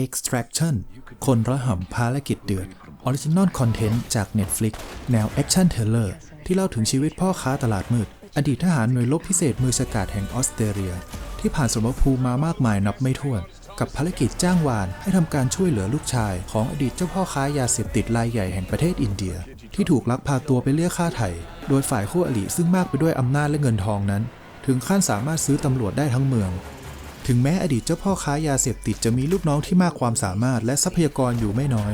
Extraction คนระห่ำภารกิจเดือด Original Content จาก Netflix แนว Action Thriller ที่เล่าถึงชีวิตพ่อค้าตลาดมืด อดีตทหารหน่วยรบพิเศษมือสกัดแห่งออสเตรเลีย ที่ผ่านสมรภูมิมามากมายนับไม่ถ้วน กับภารกิจจ้างวานให้ทำการช่วยเหลือลูกชาย ของอดีตเจ้าพ่อค้ายาเสพติดรายใหญ่แห่งประเทศอินเดีย ที่ถูกลักพาตัวไปเรียกค่าไถ่โดยฝ่ายคู่อริซึ่งมากไปด้วยอำนาจและเงินทองนั้น ถึงขั้นสามารถซื้อตำรวจได้ทั้งเมือง ถึงแม้อดีตเจ้าพ่อค้ายาเสพติดจะมีลูกน้องที่มากความสามารถและทรัพยากรอยู่ไม่น้อย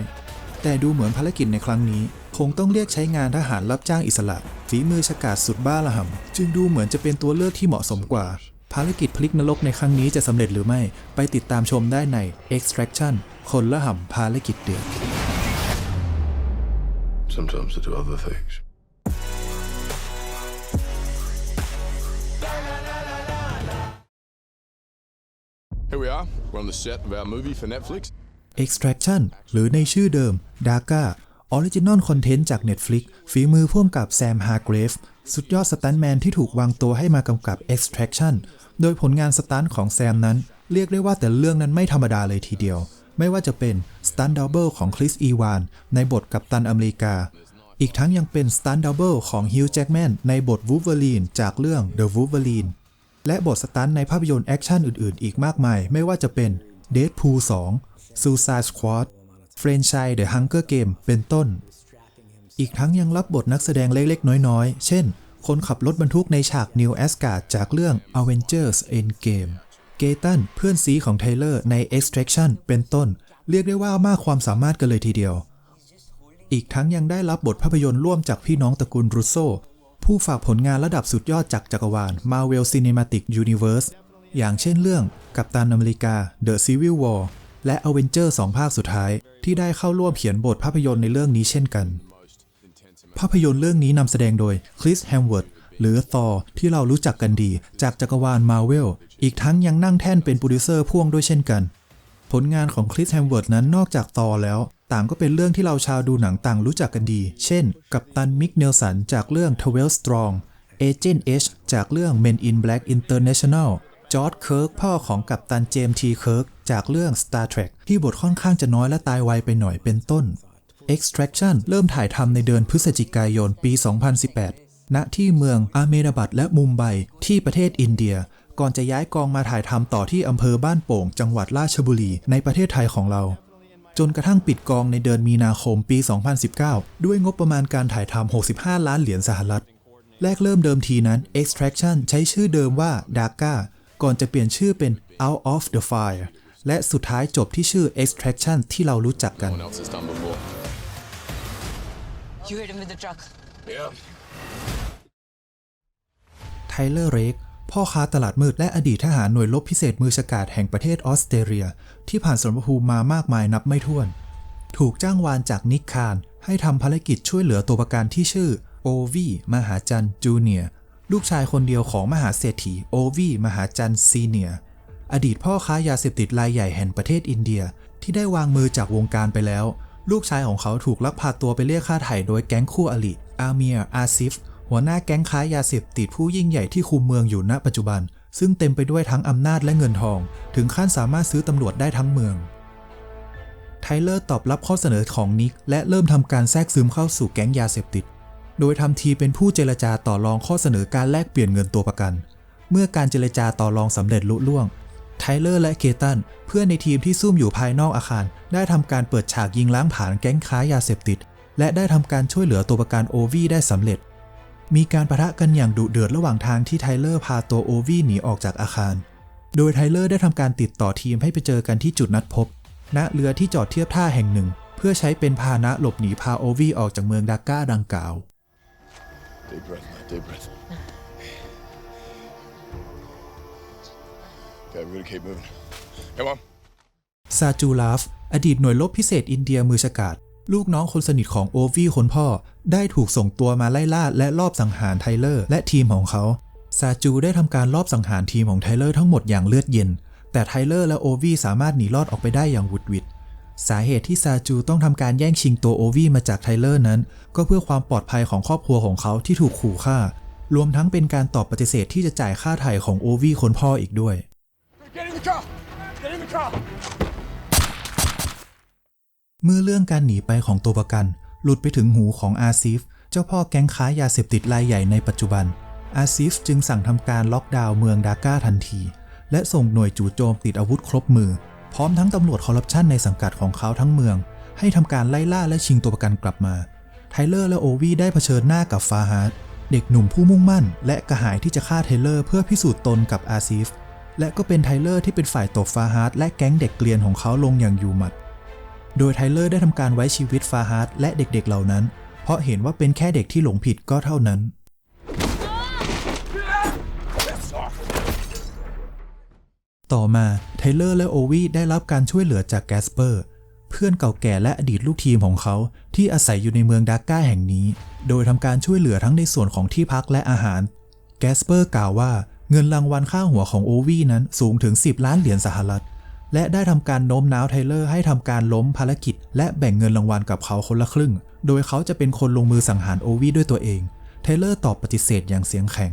แต่ดูเหมือนภารกิจในครั้งนี้ คงต้องเรียกใช้งานทหารรับจ้างอิสระ ฝีมือฉกาจสุดบ้าระห่ำจึงดูเหมือนจะเป็นตัวเลือกที่เหมาะสมกว่า ภารกิจพลิกนรกในครั้งนี้จะสำเร็จหรือไม่ ไปติดตามชมได้ใน Extraction คนละห่ำภารกิจเดือด Sometimes I do other things. Here we are. We're on the set of our movie for Netflix. Extraction หรือในชื่อเดิม Daga Original Content จาก Netflix ฝีมือพ่วงกับแซมฮาร์เกรฟสุดยอดสตันแมนที่ถูกวางตัวให้มากำกับ Extraction โดยผลงานสตันของแซมนั้น เรียกได้ว่าแต่เรื่องนั้นไม่ธรรมดาเลยทีเดียว ไม่ว่าจะเป็นสตันดับเบิลของคริสอีวานในบทกัปตันอเมริกา อีกทั้งยังเป็นสตันดับเบิลของฮิวจ์แจ็กแมนในบทวูเวอรีนจากเรื่อง The Wolverine และบทสตันในภาพยนตร์แอคชั่นอื่นๆ อีกมากมาย ไม่ว่าจะเป็น Deadpool 2 Suicide Squad เฟรนช i ย The Hunger Game เป็นต้น อีกทั้งยังรับบทนักแสดงเล็กๆ น้อยๆ เช่น คนขับรถบรรทุกในฉาก New Asgard จากเรื่อง Avengers Endgame เกตันเพื่อนซีของไทเลอร์ใน Extraction เป็นต้น เรียกได้ว่ามากความสามารถกันเลยทีเดียว อีกทั้งยังได้รับบทภาพยนตร์ร่วมจากพี่น้องตระกูลรูโซ ผู้ฝากผลงานระดับสุดยอดจากจักรวาล Marvel Cinematic Universe อย่างเช่นเรื่องกัปตันอเมริกา The Civil War และ Avenger 2 ภาคสุดท้าย ที่ได้เข้าร่วมเขียนบทภาพยนตร์ในเรื่องนี้เช่นกัน ภาพยนตร์เรื่องนี้นำแสดงโดยคริสแฮมเวิร์ดหรือทอร์ที่เรารู้จักกันดีจากจักรวาลมาเวลอีกทั้งยังนั่งแท่นเป็นโปรดิวเซอร์พ่วงด้วยเช่นกัน ผลงานของคริสแฮมเวิร์ดนั้นนอกจากตอแล้ว ต่างก็เป็นเรื่องที่เราชาวดูหนังต่างรู้จักกันดี เช่น กัปตันมิกเนลสันจากเรื่อง 12 Strong Agent H จากเรื่อง Men in Black International จอร์ดเคิร์กพ่อของกัปตันเจมส์ทีเคิร์กจากเรื่อง Star Trek ที่บทค่อนข้างจะน้อยและตายไวไปหน่อยเป็นต้น Extraction เริ่มถ่ายทำในเดือนพฤศจิกายนปี 2018 ณ ที่เมืองอาเมราบัดและมุมไบที่ประเทศอินเดีย ก่อนจะย้ายกองมาถ่ายทำต่อที่อำเภอบ้านโป่ง จังหวัดราชบุรีในประเทศไทยของเรา จนกระทั่งปิดกองในเดือนมีนาคมปี 2019 ด้วยงบประมาณการถ่ายทำ 65 ล้านเหรียญสหรัฐ แรกเริ่มเดิมทีนั้น Extraction ใช้ชื่อเดิมว่า Daga ก่อนจะเปลี่ยนชื่อเป็น Out of the Fire และสุดท้ายจบที่ชื่อ Extraction ที่เรารู้จักกัน No one else has done before. You hit him with the truck. Yeah. ไทเลอร์เรก พ่อค้าตลาดมืดและอดีตทหารหน่วยรบพิเศษมือฉกาจแห่งประเทศออสเตรเลีย ที่ผ่านสมรภูมิมามากมายนับไม่ถ้วน ถูกจ้างวานจากนิกคาร ให้ทำภารกิจช่วยเหลือตัวประกันที่ชื่อโอวีมหาจันจูเนียลูกชายคนเดียวของมหาเศรษฐีโอวีมหาจันซีเนียอดีตพ่อค้ายาเสพติดรายใหญ่แห่งประเทศอินเดีย ที่ได้วางมือจากวงการไปแล้ว ลูกชายของเขาถูกลักพาตัวไปเรียกค่าไถ่โดยแก๊งคู่อริอาเมียอาซิฟ หัวหน้าแก๊งค้ายาเสพติดผู้ยิ่งใหญ่ที่คุมเมืองอยู่ณปัจจุบัน ซึ่งเต็มไปด้วยทั้งอำนาจและเงินทอง ถึงขั้นสามารถซื้อตำรวจได้ทั้งเมือง ไทเลอร์ตอบรับข้อเสนอของนิก และเริ่มทำการแทรกซึมเข้าสู่แก๊งยาเสพติด โดยทำทีเป็นผู้เจรจาต่อรองข้อเสนอการแลกเปลี่ยนเงินตัวประกัน เมื่อการเจรจาต่อรองสำเร็จลุล่วง ไทเลอร์และเกตันเพื่อนในทีมที่ซุ่มอยู่ภายนอกอาคาร ได้ทำการเปิดฉากยิงล้างผลาญแก๊งค้ายาเสพติด และได้ทำการช่วยเหลือตัวประกันโอวีได้สำเร็จ มีการประทะกันอย่างดุเดือดระหว่างทางที่ไทเลอร์พาตัวโอวีหนีออกจากอาคาร โดยไทเลอร์ได้ทำการติดต่อทีมให้ไปเจอกันที่จุดนัดพบ ณ เรือที่จอดเทียบท่าแห่งหนึ่ง เพื่อใช้เป็นพาหนะหลบหนีพาโอวีออกจากเมืองดาก้าดังกล่าว Deep breath, mate. Deep breath. Okay, we're gonna keep moving. Come on. ซาจูลาฟ อดีตหน่วยรบพิเศษอินเดียมือฉกาจ ลูกน้องคนสนิทของโอวี่คนพ่อ ได้ถูกส่งตัวมาไล่ล่าและลอบสังหารไทเลอร์และทีมของเขา ซาจูได้ทำการลอบสังหารทีมของไทเลอร์ทั้งหมดอย่างเลือดเย็น แต่ไทเลอร์และโอวี่สามารถหนีรอดออกไปได้อย่างวุดวิดสาเหตุที่ซาจูต้องทำการแย่งชิงตัวโอวี่มาจากไทเลอร์นั้น ก็เพื่อความปลอดภัยของครอบครัวของเขาที่ถูกขู่ฆ่า รวมทั้งเป็นการตอบปฏิเสธที่จะจ่ายค่าไถ่ของโอวี่คนพ่ออีกด้วย Get in the car. Get in the car. เมื่อเรื่องการหนีไปของตัวประกัน หลุดไปถึงหูของอาซิฟเจ้าพ่อแก๊งค้ายาเสพติดรายใหญ่ในปัจจุบัน อาซิฟจึงสั่งทำการล็อกดาวน์เมืองดาก้าทันที และส่งหน่วยจู่โจมติดอาวุธครบมือ พร้อมทั้งตำรวจคอร์รัปชันในสังกัดของเขาทั้งเมือง ให้ทำการไล่ล่าและชิงตัวประกันกลับมา ไทเลอร์และโอวีได้เผชิญหน้ากับฟาฮาร์ดเด็กหนุ่มผู้มุ่งมั่น และกระหายที่จะฆ่าไทเลอร์เพื่อพิสูจน์ตนกับอาซิฟและก็เป็นไทเลอร์ที่เป็นฝ่ายตบฟาฮาร์ดและแก๊งเด็กเกลียนของเขาลงอย่างอยู่หมัด โดยไทเลอร์ได้ทำการไว้ชีวิตฟาฮาร์ดและเด็กๆเหล่านั้น เพราะเห็นว่าเป็นแค่เด็กที่หลงผิดก็เท่านั้น ต่อมาไทเลอร์และโอวีได้รับการช่วยเหลือจากแกสเปอร์ เพื่อนเก่าแก่และอดีตลูกทีมของเขาที่อาศัยอยู่ในเมืองดาก้าแห่งนี้ โดยทำการช่วยเหลือทั้งในส่วนของที่พักและอาหาร แกสเปอร์กล่าวว่าเงินรางวัลค่าหัวของโอวีนั้นสูงถึง 10 ล้านเหรียญสหรัฐ และได้ทำการโน้มน้าวไทเลอร์ให้ทำการล้มภารกิจ และแบ่งเงินรางวัลกับเขาคนละครึ่ง โดยเขาจะเป็นคนลงมือสังหารโอวีด้วยตัวเอง ไทเลอร์ตอบปฏิเสธอย่างเสียงแข็ง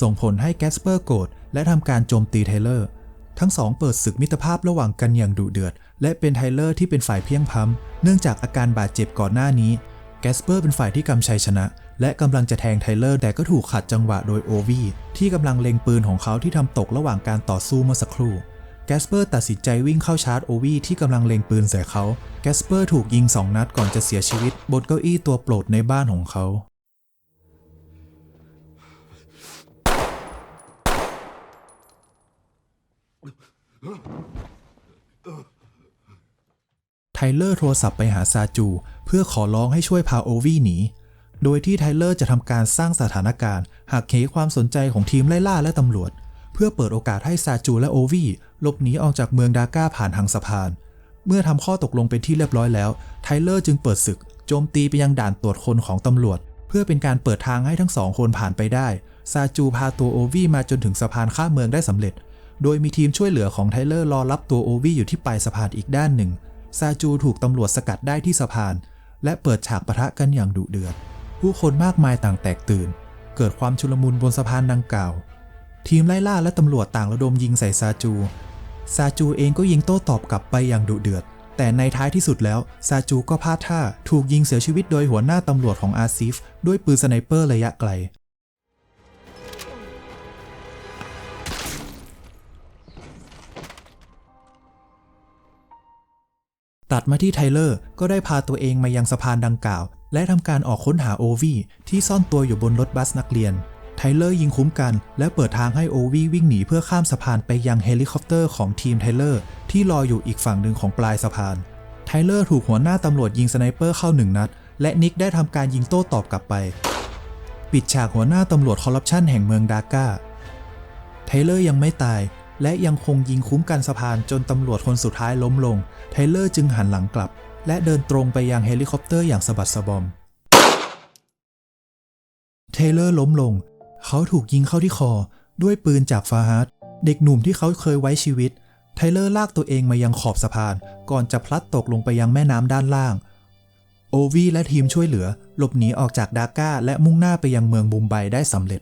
ส่งผลให้แกสเปอร์โกรธและทำการโจมตีไทเลอร์ ทั้งสองเปิดศึกมิตรภาพระหว่างกันอย่างดุเดือด และเป็นไทเลอร์ที่เป็นฝ่ายเพียงพ้ำเนื่องจากอาการบาดเจ็บก่อนหน้านี้ แกสเปอร์เป็นฝ่ายที่กำชัยชนะ และกำลังจะแทงไทเลอร์แต่ก็ถูกขัดจังหวะโดยโอวีที่กำลังเล็งปืนของเขาที่ทำตกระหว่างการต่อสู้เมื่อสักครู่ แกสเปอร์ตัดสินใจวิ่งเข้าชาร์จโอวีที่กำลังเล็งปืนใส่เขาแกสเปอร์ถูกยิงสองนัดก่อนจะเสียชีวิตบนเก้าอี้ตัวโปรดในบ้านของเขาไทเลอร์โทรศัพท์ไปหาซาจู เพื่อขอร้องให้ช่วยพาโอวีหนี โดยที่ไทเลอร์จะทำการสร้างสถานการณ์หักเหความสนใจของทีมไล่ล่าและตำรวจ เพื่อเปิดโอกาสให้ซาจูและโอวีหลบหนีออกจากเมืองดาก้าผ่านทางสะพาน เมื่อทำข้อตกลงเป็นที่เรียบร้อยแล้ว ไทเลอร์จึงเปิดศึก โจมตีไปยังด่านตรวจคนของตำรวจ เพื่อเป็นการเปิดทางให้ทั้งสองคนผ่านไปได้ ซาจูพาตัวโอวีมาจนถึงสะพานข้ามเมืองได้สำเร็จ โดยมีทีมช่วยเหลือของไทเลอร์รอรับตัวโอวีอยู่ที่ปลายสะพานอีกด้านหนึ่ง ซาจูถูกตำรวจสกัดได้ที่สะพาน และเปิดฉากปะทะกันอย่างดุเดือด ผู้คนมากมายต่างแตกตื่น เกิดความชุลมุนบนสะพานดังกล่าว ทีมไล่ล่าและตำรวจต่างระดมยิงใส่ซาจู ซาจูเองก็ยิงโต้ตอบกลับไปอย่างดุเดือด แต่ในท้ายที่สุดแล้ว ซาจูก็พลาดท่าถูกยิงเสียชีวิตโดยหัวหน้าตำรวจของอาซิฟด้วยปืนสไนเปอร์ระยะไกล ตัดมาที่ไทเลอร์ก็ได้พาตัวเองมายังสะพานดังกล่าว และทำการออกค้นหาโอวีที่ซ่อนตัวอยู่บนรถบัสนักเรียน ไทเลอร์ยิงคุ้มกัน และเปิดทางให้โอวีวิ่งหนีเพื่อข้ามสะพานไปยังเฮลิคอปเตอร์ของทีมไทเลอร์ที่รออยู่อีกฝั่งหนึ่งของปลายสะพาน ไทเลอร์ถูกหัวหน้าตำรวจยิงสไนเปอร์เข้าหนึ่งนัด และนิกได้ทำการยิงโต้ตอบกลับไป ปิดฉากหัวหน้าตำรวจคอร์รัปชันแห่งเมืองดาก้า ไทเลอร์ยังไม่ตาย และยังคงยิงคุ้มกันสะพานจนตำรวจคนสุดท้ายล้มลง ไทเลอร์จึงหันหลังกลับ และเดินตรงไปยังเฮลิคอปเตอร์อย่างสะบัดสะบอม เทเลอร์ล้มลง เขาถูกยิงเข้าที่คอด้วยปืนจากฟาฮาร์ดเด็กหนุ่มที่เขาเคยไว้ชีวิต ไทเลอร์ลากตัวเองมายังขอบสะพาน ก่อนจะพลัดตกลงไปยังแม่น้ำด้านล่าง โอวีและทีมช่วยเหลือ หลบหนีออกจากดาก้าและมุ่งหน้าไปยังเมืองบุมไบได้สำเร็จ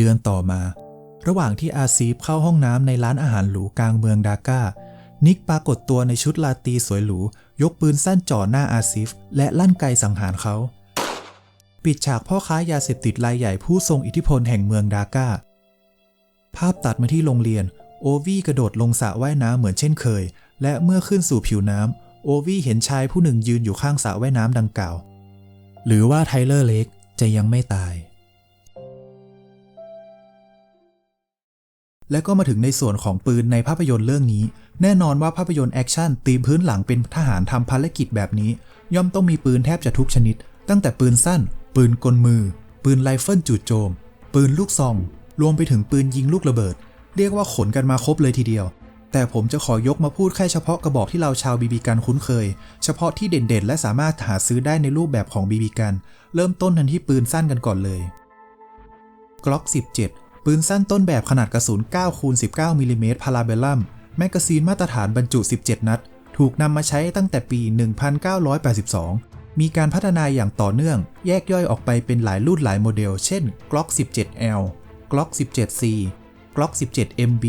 เดือนต่อมา ระหว่างที่อาซีฟเข้าห้องน้ำในร้านอาหารหรูกลางเมืองดาก้า นิกปรากฏตัวในชุดลาตีสวยหรู ยกปืนสั้นจ่อหน้าอาซีฟและลั่นไกสังหารเขา ปิดฉากพ่อค้ายาเสพติดรายใหญ่ผู้ทรงอิทธิพลแห่งเมืองดาก้า ภาพตัดมาที่โรงเรียน โอวีกระโดดลงสระว่ายน้ำเหมือนเช่นเคย และเมื่อขึ้นสู่ผิวน้ำโอวีเห็นชายผู้หนึ่งยืนอยู่ข้างสระว่ายน้ำดังกล่าว หรือว่าไทเลอร์เล็กจะยังไม่ตาย และก็มาถึงในส่วนของปืนในภาพยนตร์เรื่องนี้ แน่นอนว่าภาพยนตร์แอคชั่นตีมพื้นหลังเป็นทหารทำภารกิจแบบนี้ ย่อมต้องมีปืนแทบจะทุกชนิด ตั้งแต่ปืนสั้น ปืนกลมือ ปืนไรเฟิลจู่โจม ปืนลูกซอง รวมไปถึงปืนยิงลูกระเบิด เรียกว่าขนกันมาครบเลยทีเดียว แต่ผมจะขอยกมาพูดแค่เฉพาะกระบอกที่เราชาวบีบีกันคุ้นเคย เฉพาะที่เด่นๆ และสามารถหาซื้อได้ในรูปแบบของบีบีกัน เริ่มต้นทันที่ปืนสั้นกันก่อนเลยกล็อก17 ปืนสั้นต้นแบบขนาดกระสุน9คูณ19มิลลิเมตรพาราเบลลัมแมกกาซีนมาตรฐานบรรจุ 17 นัดถถูกนำมาใช้ตั้งแต่ปี 1982 มีการพัฒนาอย่างต่อเนื่อง แยกย่อยออกไปเป็นหลายรุ่นหลายโมเดล เช่น Glock 17L Glock 17C Glock 17MB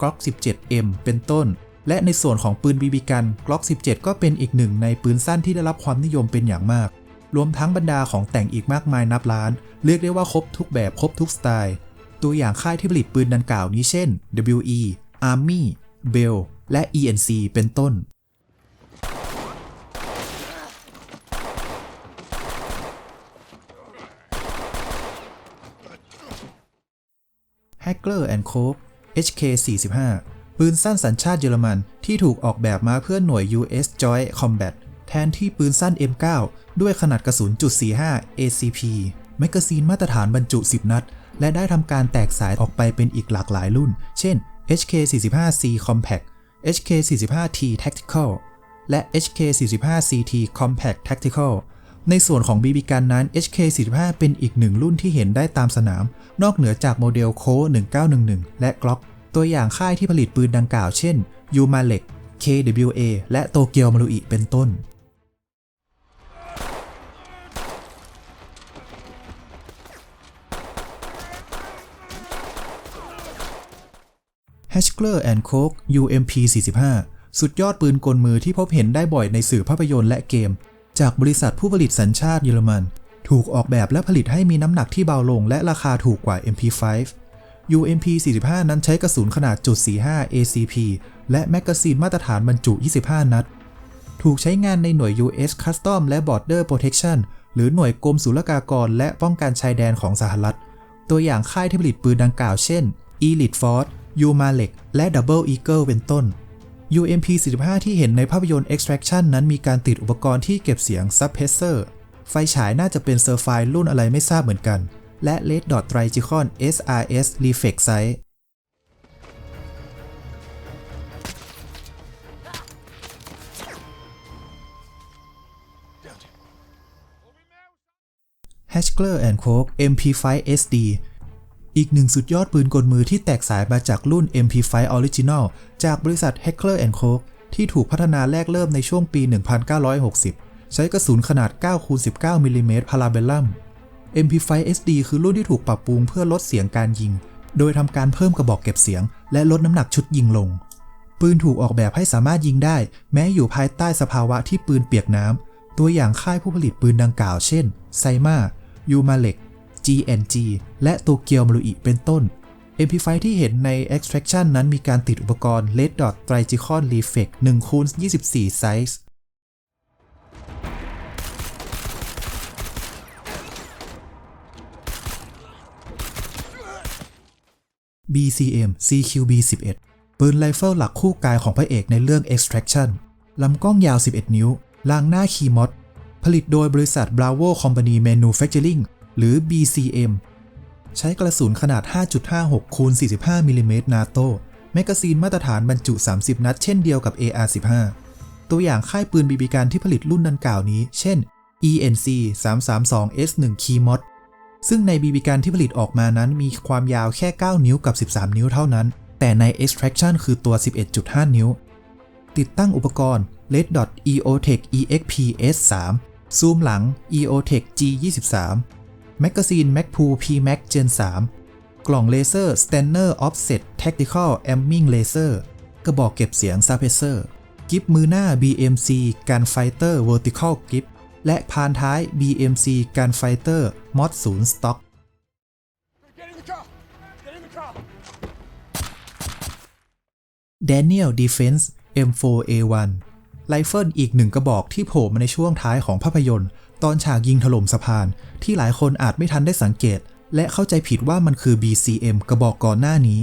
Glock 17M เป็นต้น และในส่วนของปืนบีบีกัน Glock 17 ก็เป็นอีกหนึ่งในปืนสั้นที่ได้รับความนิยมเป็นอย่างมาก รวมทั้งบรรดาของแต่งอีกมากมายนับล้าน เรียกได้ว่าครบทุกแบบครบทุกสไตล์ ตัวอย่างค่ายที่ผลิตปืนดังกล่าวนี้เช่น WE Army Bell และ ENC เป็นต้น Hackler Koch HK45 ปืนสั้นสัญชาติเยอรมันที่ถูกออกแบบมาเพื่อหน่วย US Joint Combat แทนที่ปืนสั้น M9 ด้วยขนาดกระสุนจุด45 ACP แมกกาซีนมาตรฐานบรรจุ 10 นัด และได้ทำการแตกสายออกไปเป็นอีกหลากหลายรุ่น เช่น HK45C Compact HK45T Tactical และ HK45CT Compact Tactical ในส่วนของ BB กันนั้น HK45 เป็นอีกหนึ่งรุ่นที่เห็นได้ตามสนาม นอกเหนือจากโมเดลโค1911 และ Glock ตัวอย่างค่ายที่ผลิตปืนดังกล่าวเช่น u m a l e k KWA และโตเกียวมารุอิเป็นต้น h a s k l e r Koch UMP 45 สุดยอดปืนกลมือที่พบเห็นได้บ่อยในสื่อภาพยนตร์และเกม จากบริษัทผู้ผลิตสัญชาติเยอรมัน ถูกออกแบบและผลิตให้มีน้ำหนักที่เบาลงและราคาถูกกว่า MP5 UMP 45 นั้นใช้กระสุนขนาดจุด45 ACP และแมกกาซีนมาตรฐานบรรจุ 25 นัด ถูกใช้งานในหน่วย US Custom และ Border Protection หรือหน่วยกรมศุลกากรและป้องกันชายแดนของสหรัฐ ตัวอย่างค่ายที่ผลิตปืนดังกล่าวเช่น Elite Force ยูมาเล็กและดับเบิลอีเกิลเป็นต้น UMP 45 ที่เห็นในภาพยนตร์ Extraction นั้นมีการติดอุปกรณ์ที่เก็บเสียง Suppressor ไฟฉายน่าจะเป็นเซอร์ไฟรุ่นอะไรไม่ทราบเหมือนกัน และ Red Dot Trigicon SRS Reflex Sight Hatchler and Coke MP5 SD อีกหนึ่งสุดยอดปืนกลมือที่แตกสายมาจากรุ่น MP5 Original จากบริษัท Heckler Koch ที่ถูกพัฒนาแรกเริ่มในช่วงปี 1960 ใช้กระสุนขนาด9-19 มิลลิเมตรพาราเบลลัม MP5 SD คือรุ่นที่ถูกปรับปรุงเพื่อลดเสียงการยิง โดยทำการเพิ่มกระบอกเก็บเสียง และลดน้ำหนักชุดยิงลง ปืนถูกออกแบบให้สามารถยิงได้ แม้อยู่ภายใต้สภาวะที่ปืนเปียกน้ำตัวอย่างค่ายผู้ผลิตปืนดังกล่าว เช่นไซมายูมาเล็ก GNG และโตเกียวมารุอิเป็นต้น MP5 ที่เห็นใน Extraction นั้นมีการติดอุปกรณ์ Red Dot Trigicon Reflex 1คูณ24ไซส์ BCM CQB 11ปืนไรเฟิลหลักคู่กายของพระเอกในเรื่อง Extraction ลำกล้องยาว 11 นิ้ว ลางหน้าคีมอดผลิตโดยบริษัท Bravo Company Manufacturing หรือ BCM ใช้กระสุนขนาด 5.56คูณ45มิลลิเมตรนาโตแมกกาซีนมาตรฐานบรรจุ 30 นัด เช่นเดียวกับ AR-15 ตัวอย่างค่ายปืนบีบีการที่ผลิตรุ่นดังกล่าวนี้ เช่น ENC 332S1 Keymod ซึ่งในบีบีการที่ผลิตออกมานั้นมีความยาวแค่ 9 นิ้วกับ 13 นิ้วเท่านั้น แต่ใน Extraction คือตัว 11.5 นิ้ว ติดตั้งอุปกรณ์ Red Dot EOTech EXP S3 ซูมหลัง EOTech G23 แมกกาซีน MacPool PMac Gen 3 กล่องเลเซอร์ Stanner Offset Tactical Aiming Laser กระบอกเก็บเสียง Suppressor กิฟมือหน้า BMC Gunfighter Vertical Grip และพานท้าย BMC Gunfighter Mod 0 Stock ด Daniel Defense M4A1 ไรเฟิลอีกหนึ่งกระบอกที่โผล่มาในช่วงท้ายของภาพยนตร์ ตอนฉากยิงถล่มสะพาน ที่หลายคนอาจไม่ทันได้สังเกต และเข้าใจผิดว่ามันคือ BCM กระบอกก่อนหน้านี้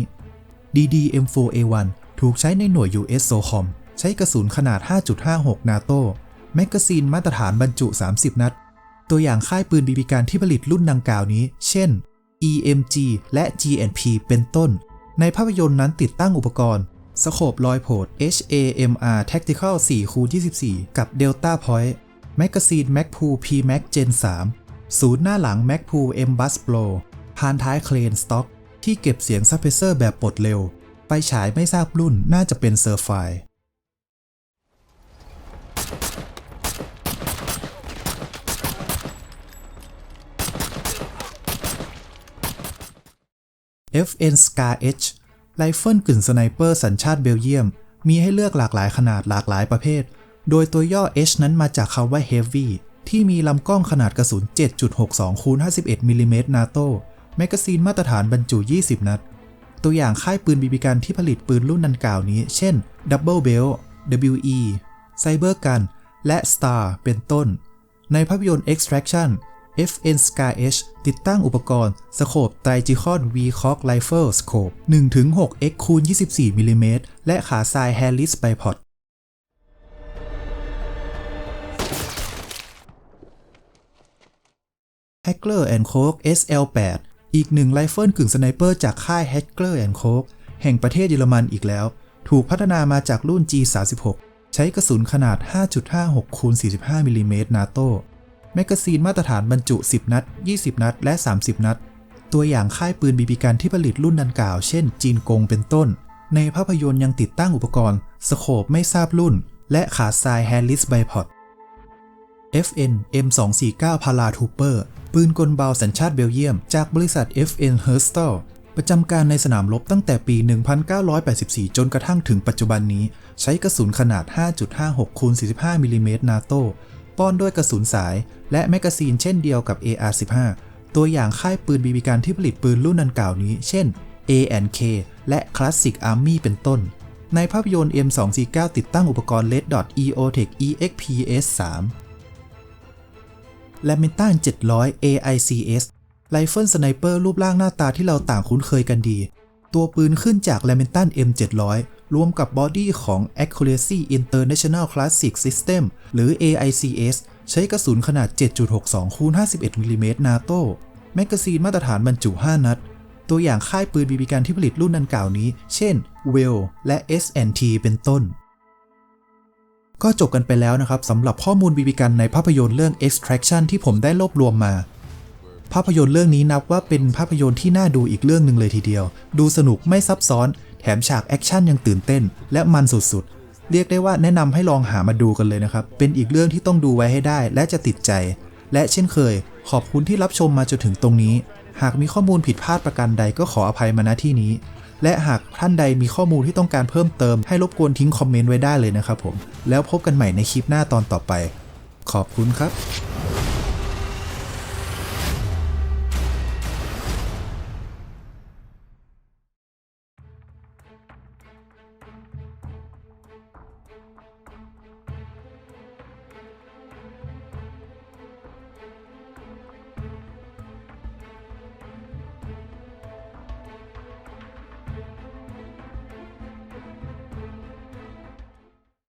DD-M4A1 ถูกใช้ในหน่วย US SOCOM ใช้กระสุนขนาด 5.56 นาโตแมกกาซีนมาตรฐานบรรจุ 30 นัด ตัวอย่างค่ายปืนบีบีการที่ผลิตรุ่นดังกล่าวนี้ เช่น EMG และ GNP เป็นต้น ในภาพยนตร์นั้นติดตั้งอุปกรณ์ สโคบลอยโผด HAMR Tactical 4 คู24 กับ Delta Point แมกกาซีน MacPool P Max Gen 3 ศูนย์หน้าหลัง MacPool M Bus Pro พานท้ายเคลนสต็อก ที่เก็บเสียงซับเพเซอร์แบบปลดเร็ว ไฟฉายไม่ทราบรุ่นน่าจะเป็นเซอร์ไฟเอฟเอ็นสกาเอ ไรเฟิลกึ่งสไนเปอร์สัญชาติเบลเยียม มีให้เลือกหลากหลายขนาดหลากหลายประเภท โดยตัวย่อ H นั้นมาจากคำว่า Heavy ที่มีลำกล้องขนาดกระสุน 7.62คูณ51มิลลิเมตรนาโตแมกกาซีนมาตรฐานบรรจุ 20 นัด ตัวอย่างค่ายปืนบีบีกันที่ผลิตปืนรุ่นดังกล่าวนี้ เช่น Double Bell WE Cyber Gun และ Star เป็นต้น ในภาพยนตร์ Extraction FN Scar H ติดตั้งอุปกรณ์สโคปไตรจิคอน V Cock Rifle Scope 1-6x คูณ24มิลลิเมตรและขาทราย Harris Bipod Hackler Koch SL8 อีกหนึ่งไรเฟิลกึ่งสไนเปอร์จากค่าย Hackler Koch แห่งประเทศเยอรมันอีกแล้ว ถูกพัฒนามาจากรุ่น G36 ใช้กระสุนขนาด 5.56คูณ45มิลลิเมตรนาโต แมกกาซีนมาตรฐานบรรจุ 10 นัด 20 นัด และ 30 นัด ตัวอย่างค่ายปืนบีบีกันที่ผลิตรุ่นดังกล่าว เช่น จีนกงเป็นต้น ในภาพยนตร์ยังติดตั้งอุปกรณ์ สโคปไม่ทราบรุ่น และขาทราย Harris Bipod FN M249 Paratrooper ปืนกลเบาสัญชาติเบลเยียม จากบริษัท FN Herstal ประจำการในสนามรบตั้งแต่ปี 1984 จนกระทั่งถึงปัจจุบันนี้ ใช้กระสุนขนาด 5.56คูณ45มิลลิเมตรนาโต ป้อนด้วยกระสุนสาย และแมกกาซีนเช่นเดียวกับ AR-15 ตัวอย่างค่ายปืนบีบีกันที่ผลิตปืนรุ่นดังกล่าวนี้ เช่น A&K และ Classic Army เป็นต้น ในภาพยนตร์ M249 ติดตั้งอุปกรณ์ Red Dot EOTech EXPS3 l a m e n t a n 700 AICS ไรเฟิลสไนเปอร์รูปร่างหน้าตาที่เราต่างคุ้นเคยกันดี ตัวปืนขึ้นจาก l a m e n t a n M700 รวมกับบอดี้ของ Accuracy International Classic System หรือ AICS ใช้กระสุนขนาด 7.62คูณ51มิลลิเมตรนาโต้แมกกาซีนมาตรฐานบรรจุ 5 นัด ตัวอย่างค่ายปืนบีบีกันที่ผลิตรุ่นดังกล่าวนี้ เช่น Well และ S&T เป็นต้น ก็จบกันไปแล้วนะครับสำหรับข้อมูลบีบีกันในภาพยนตร์เรื่อง Extraction ที่ผมได้รวบรวมมาภาพยนตร์เรื่องนี้นับว่าเป็นภาพยนตร์ที่น่าดูอีกเรื่องหนึ่งเลยทีเดียว ดูสนุกไม่ซับซ้อน แถมฉากแอคชั่นยังตื่นเต้น และมันสุดๆ เรียกได้ว่าแนะนำให้ลองหามาดูกันเลยนะครับ เป็นอีกเรื่องที่ต้องดูไว้ให้ได้และจะติดใจ และเช่นเคย ขอบคุณที่รับชมมาจนถึงตรงนี้ หากมีข้อมูลผิดพลาดประการใดก็ขออภัยมาณที่นี้ และหากท่านใดมีข้อมูลที่ต้องการเพิ่มเติมให้รบกวนทิ้งคอมเมนต์ไว้ได้เลยนะครับผม แล้วพบกันใหม่ในคลิปหน้าตอนต่อไป ขอบคุณครับ